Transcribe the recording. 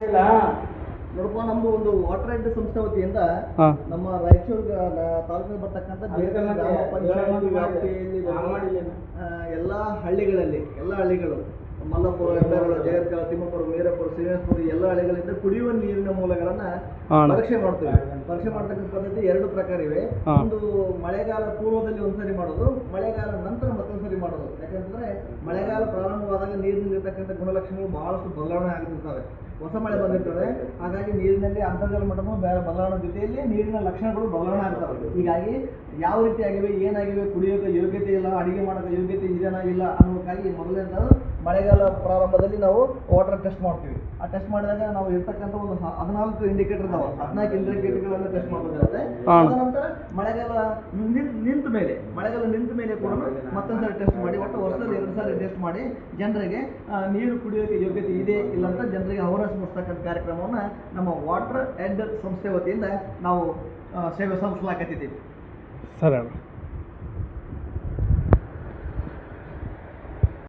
ಇಲ್ಲ. ನೋಡಪ್ಪ ನಮ್ದು ಒಂದು ವಾಟರ್ ಎಡ್ ಸಂಸ್ಥೆ ವತಿಯಿಂದ ನಮ್ಮ ರಾಯಚೂರು ತಾಲೂಕಿಗೆ ಬರ್ತಕ್ಕಂಥ ಗ್ರಾಮ ಪಂಚಾಯತಿ ವ್ಯಾಪ್ತಿಯಲ್ಲಿ ಎಲ್ಲ ಹಳ್ಳಿಗಳಲ್ಲಿ ಎಲ್ಲಾ ಹಳ್ಳಿಗಳು ಮಲ್ಲಪುರ ಹೆಬ್ಬೆರಳು ಜಯರ್ಕಳ ತಿಮ್ಮಪುರ ಮೀರಪುರ ಶ್ರೀನಿವಾಸಪುರ ಎಲ್ಲ ಹಳ್ಳಿಗಳಿಂದ ಕುಡಿಯುವ ನೀರಿನ ಮೂಲಗಳನ್ನ. ಪರೀಕ್ಷೆ ಮಾಡ್ತೇವೆ. ಪರೀಕ್ಷೆ ಮಾಡ್ತಕ್ಕಂಥ ಪದ್ಧತಿ ಎರಡು ಪ್ರಕಾರ ಇವೆ. ಒಂದು ಮಳೆಗಾಲ ಪೂರ್ವದಲ್ಲಿ ಒಂದ್ಸರಿ ಮಾಡೋದು ಮಳೆಗಾಲ ನಂತರ ಮತ್ತೊಂದ್ಸರಿ ಮಾಡೋದು. ಯಾಕಂದ್ರೆ ಮಳೆಗಾಲ ಪ್ರಾರಂಭವಾದಾಗ ನೀರಿನಲ್ಲಿರ್ತಕ್ಕಂಥ ಗುಣಲಕ್ಷಣಗಳು ಬಹಳಷ್ಟು ಬದಲಾವಣೆ ಆಗಿರ್ತವೆ. ಹೊಸ ಮಳೆ ಬಂದಿರ್ತದೆ. ಹಾಗಾಗಿ ನೀರಿನಲ್ಲಿ ಅಂತರ್ಜಲ ಮಟ್ಟನೂ ಬೇರೆ ಬದಲಾವಣೆ ಜೊತೆಯಲ್ಲಿ ನೀರಿನ ಲಕ್ಷಣಗಳು ಬದಲಾವಣೆ ಆಗ್ತವೆ. ಹೀಗಾಗಿ ಯಾವ ರೀತಿ ಆಗಿವೆ ಏನಾಗಿವೆ ಕುಡಿಯೋಕೆ ಯೋಗ್ಯತೆ ಇಲ್ಲ ಅಡಿಗೆ ಮಾಡೋಕೆ ಯೋಗ್ಯತೆ ಇದೆನಾ ಇಲ್ಲ ಅನ್ನೋಕ್ಕಾಗಿ ಮೊದಲನೇದು ಮಳೆಗಾಲ ಪ್ರಾರಂಭದಲ್ಲಿ ನಾವು ವಾಟರ್ ಟೆಸ್ಟ್ ಮಾಡ್ತೀವಿ. ಆ ಟೆಸ್ಟ್ ಮಾಡಿದಾಗ ನಾವು ಇರ್ತಕ್ಕಂಥ ಒಂದು ಹದಿನಾಲ್ಕು ಇಂಡಿಕೇಟರ್ ಇದಾವೆ. ಹದಿನಾಲ್ಕು ಇಂಡಿಕೇಟರ್ಗಳನ್ನು ಟೆಸ್ಟ್ ಮಾಡಬೇಕಾಗುತ್ತೆ. ಮಳೆಗಾಲ ನಿಂತ ಮೇಲೆ, ಮಳೆಗಾಲ ನಿಂತ ಮೇಲೆ ಕೂಡ ಮತ್ತೊಂದ್ಸಲ ಟೆಸ್ಟ್ ಮಾಡಿ, ಒಟ್ಟು ವರ್ಷದಲ್ಲಿ ಎರಡು ಸಾರಿ ಟೆಸ್ಟ್ ಮಾಡಿ ಜನರಿಗೆ ನೀರು ಕುಡಿಯೋಕೆ ಯೋಗ್ಯತೆ ಇದೆ ಇಲ್ಲ ಅಂತ ಜನರಿಗೆ ಅವೇರ್ನೆಸ್ ಮೂಡಿಸ್ತಕ್ಕಂಥ ಕಾರ್ಯಕ್ರಮವನ್ನು ನಮ್ಮ ವಾಟರ್ ಎಡ್ ಸಂಸ್ಥೆ ವತಿಯಿಂದ ನಾವು ಸೇವೆ ಸಲ್ಲಿಸಲಾಕತ್ತಿದ್ದೀವಿ. ಸರಿ